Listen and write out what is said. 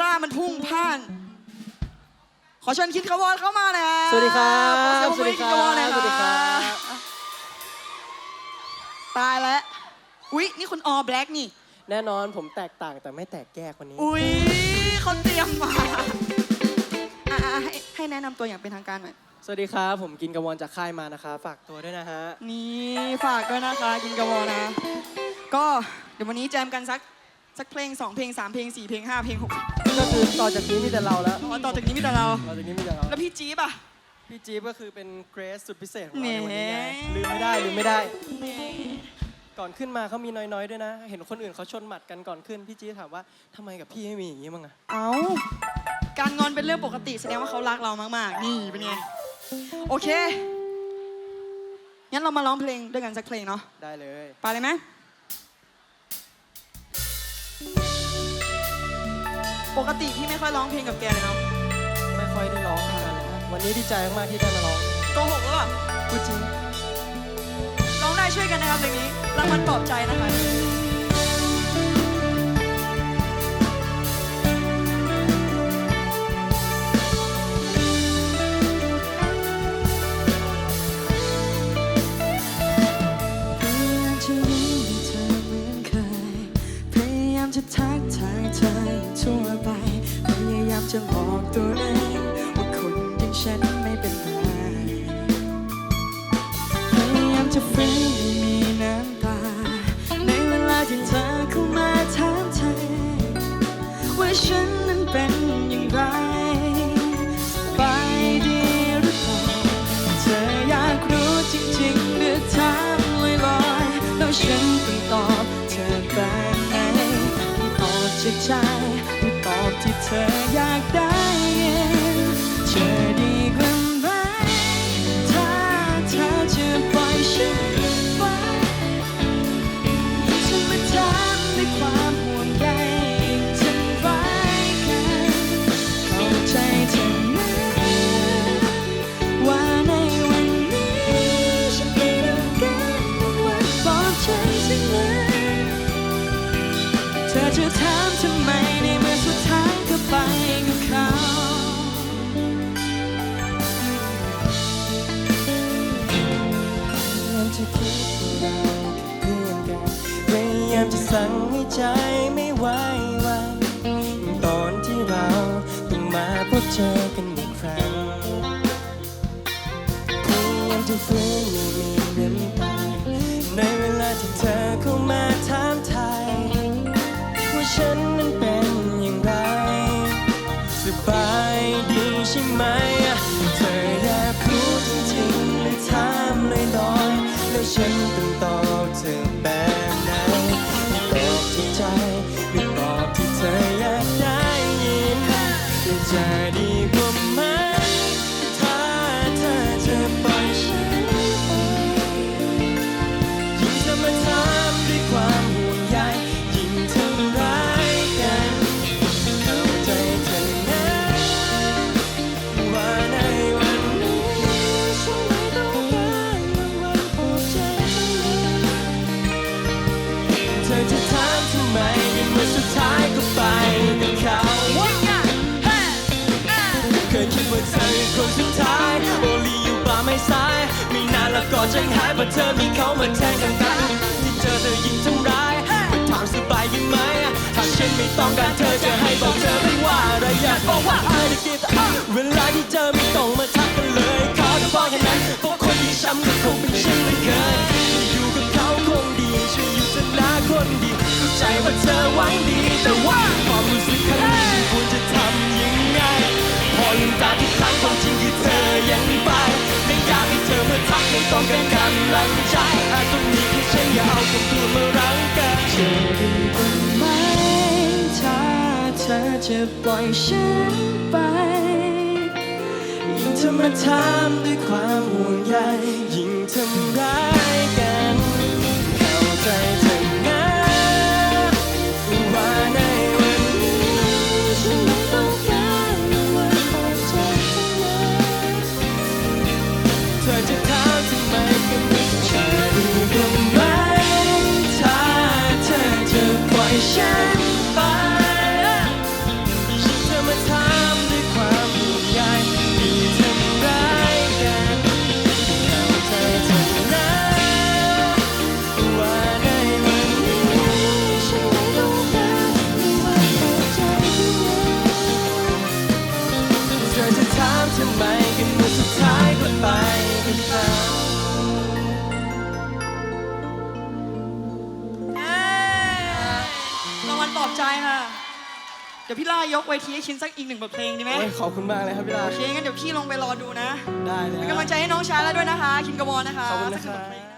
ร่ามันพุ่งพ่าน ขอเชิญคิดกวอนเข้ามาหน่อยครับสวัสดีครับขอเสียงปสรบวัมืสอดีให้คคิดรักวอนหน่อยบสวัสดีครับ ตายแล้ว อุ๊ย นี่คุณออแบล็กนี่ แน่นอนผมแตกต่างแต่ไม่แตกแยกวันนี้ อุ๊ยเขาเตรียมมาอะๆให้ให้แนะนำตัวอย่างเป็นทางการหน่อย สวัสดีครับผมกินกระวอนจากค่ายมานะคะ ฝากตัวด้วยนะฮะ นี่ฝากด้วยนะคะกินกระวอนะ ก็เดี๋ยววันนี้แจมกันสัก สักเพลง2เพลง3เพลง4เพลง5เพลง6ก็คือต่อจากนี้มีแต่เราแล้วอ๋อต่อจากนี้มีแต่เรา ต่อจากนี้มีแต่เรา แล้วพี่จี๊บอะ พี่จี๊บก็คือเป็นเกรสสุดพิเศษของเราแหน่ในวันนี้ไงลืมไม่ได้ลืมไม่ได้ ก่อนขึ้นมาเขามีน้อยๆด้วยนะ เห็นคนอื่นเขาชนหมัดกันก่อนขึ้น พี่จี๊บถามว่าทำไมกับพี่ไม่มีอย่างนี้มั้งอะเอาการงอนเป็นเรื่องปกติแสดงว่าเขารักเรามากๆ นี่เป็นไง โอเค งั้นเรามาร้องเพลงด้วยกันสักเพลงเนาะ ได้เลย ไปเลยไหม ปกติพี่ไม่ค่อยร้องเพลงกับแกเลยเนาะไม่ค่อยได้ร้องเท่านั้นเลยครับวันนี้ดีใจมากๆที่ได้มาร้องโกหกหรือเปล่าพูดจริง ร้องได้ช่วยกันนะครับเพลงนี้รางวัลปลอบใจนะคะ จะบอกตัวเองว่าคนอย่างฉันไม่เป็นไรพยายามจะฟื้นไม่มีน้ำตา ในเวลาที่เธอเข้ามาถามไทยว่าฉันนั้นเป็นอย่างไรสบายดีหรือเปล่าเธออยากรู้จริงๆหรือถามลอยๆแล้วฉัน เธอจะถามทำไมในเมื่อสุดท้ายก็ไปกับเขาพยายามจะคิดเราคือเพื่อนกันพยายามจะสั่งให้ใจไม่ไหววันตอนที่เราเพิ่งมาพบเจอกันอีกครั้งพยายามจะฟื้นไม่มี นั้นเป็นอย่างไร สบายดีใช่ไหม เธออยากรู้จริงๆเลยถามลอยๆแล้วฉันต้องตอบเธอแบบไหนตอบที่ใจหรือตอบที่เธออยากได้ยินจะดีก ธอจะถามทำไมในเมื่อสุดท้ายก็ไปกับเขาเคยคิดว่าเธอคือคนสุดท้ายโอลีอยู่ป่าไม่สายไม่นานแล้วก็ใจหายเพราะเธอมีเขามาแทนกันกันที่เจอเธอยิ่งทำร้ายมาถามสบายดีไหมถ้าฉันไม่ต้องการเธอจะให้บอกเธอไม่ว่าอะไรอยากบอกว่า I give a ว่าเธอหวังดี แต่ว่าความรู้สึกข้างในควรจะทำยังไง พอลืมตาทุกครั้งความจริงคือเธอยังไปไม่อยากให้เธอมาทักไม่ต้องการกำลังใจอาจต้องมีแค่ฉันอย่าเอาคำพูดมารั้งกันจะดีกว่าไหมถ้าเธอจะปล่อยฉันไปยิ่งเธอมาถามด้วยความห่วงใยยิ่งทำร้ายกันเข้าใจ อจะถามทำไมกันเมื่อสุดท้ายก็ไปกับเขาเอ้ยรางวัลปลอบใจค่ะ เดี๋ยวพี่ล่ายกเวทีให้ชินสักอีกหนึ่งบทเพลงดีไหมโอ้ยขอบคุณมากเลยครับพี่ลา โอเคงั้นเดี๋ยวพี่ลงไปรอดูนะได้เลยเป็นครักำลังใจให้น้องชายแล้วด้วยนะคะ คินกบอลนะคะขอบคุณนะสักหคนึ่งรับทเพลงบนะ